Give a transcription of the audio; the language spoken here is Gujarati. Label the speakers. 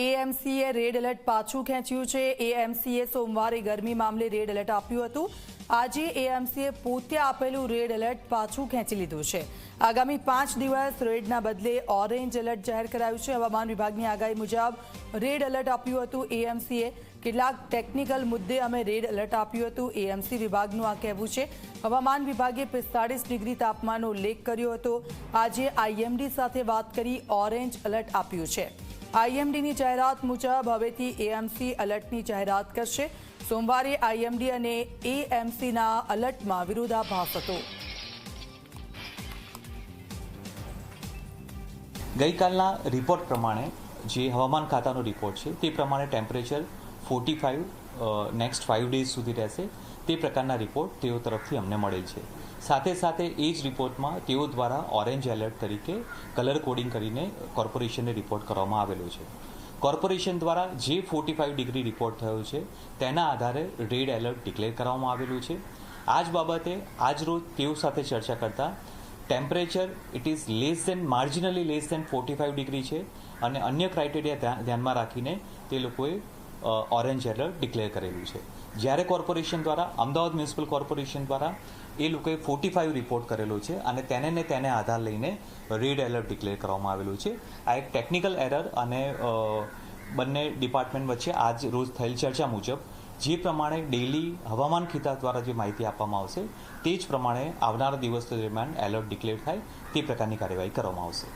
Speaker 1: એએમસીએ રેડ એલર્ટ પાછું ખેંચ્યું છે. એએમસીએ સોમવારે ગરમી મામલે રેડ એલર્ટ આપ્યું હતું. આજે એએમસીએ પોતે આપેલું રેડ એલર્ટ પાછું ખેંચી લીધું છે. આગામી પાંચ દિવસ રેડના બદલે ઓરેન્જ એલર્ટ જાહેર કરાયું છે. હવામાન વિભાગની આગાહી મુજબ રેડ એલર્ટ આપ્યું હતું એએમસીએ. કેટલાક ટેકનિકલ મુદ્દે અમે રેડ એલર્ટ આપ્યું હતું. એએમસી વિભાગનું આ કહેવું છે. હવામાન વિભાગે પિસ્તાળીસ ડિગ્રી તાપમાનનો ઉલ્લેખ કર્યો હતો. આજે આઈએમડી સાથે વાત કરી ઓરેન્જ એલર્ટ આપ્યું છે. આઈએમડીની જાહેરાત મુજબ હવેથી એએમસી અલર્ટની જાહેરાત કરશે. સોમવારે આઈએમડી અને એએમસીના અલર્ટમાં વિરોધાભાસ હતો.
Speaker 2: ગઈકાલના રિપોર્ટ પ્રમાણે જે હવામાન ખાતાનો રિપોર્ટ છે, તે પ્રમાણે temperature forty five next five days સુધી રહેશે. તે પ્રકારના રિપોર્ટ તેઓ તરફથી અમને મળેલ છે. સાથે સાથે એ જ રિપોર્ટમાં તેઓ દ્વારા ઓરેન્જ એલર્ટ તરીકે કલર કોડિંગ કરીને કોર્પોરેશનને રિપોર્ટ કરવામાં આવેલો છે. કોર્પોરેશન દ્વારા જે ફોર્ટી ફાઇવ ડિગ્રી રિપોર્ટ થયો છે, તેના આધારે રેડ એલર્ટ ડિક્લેર કરવામાં આવેલું છે. આ જ બાબતે આજ રોજ તેઓ સાથે ચર્ચા કરતા temperature it is less than marginally less than forty five degree છે. અને અન્ય ક્રાઇટેરિયા ધ્યાનમાં રાખીને તે લોકોએ ઓરેન્જ એલર્ટ ડિક્લેર કરેલું છે. જ્યારે કોર્પોરેશન દ્વારા, અમદાવાદ મ્યુનિસિપલ કોર્પોરેશન દ્વારા એ લોકોએ ફોર્ટી ફાઇવ રિપોર્ટ કરેલો છે અને તેને ને તેને આધાર લઈને રેડ એલર્ટ ડિક્લેર કરવામાં આવેલું છે. આ એક ટેકનિકલ એરર અને બંને ડિપાર્ટમેન્ટ વચ્ચે આજ રોજ થયેલ ચર્ચા મુજબ જે પ્રમાણે ડેલી હવામાન ખાતા દ્વારા જે માહિતી આપવામાં આવશે, તે જ પ્રમાણે આવનારા દિવસ દરમિયાન એલર્ટ ડિક્લેર થાય, તે પ્રકારની કાર્યવાહી કરવામાં આવશે.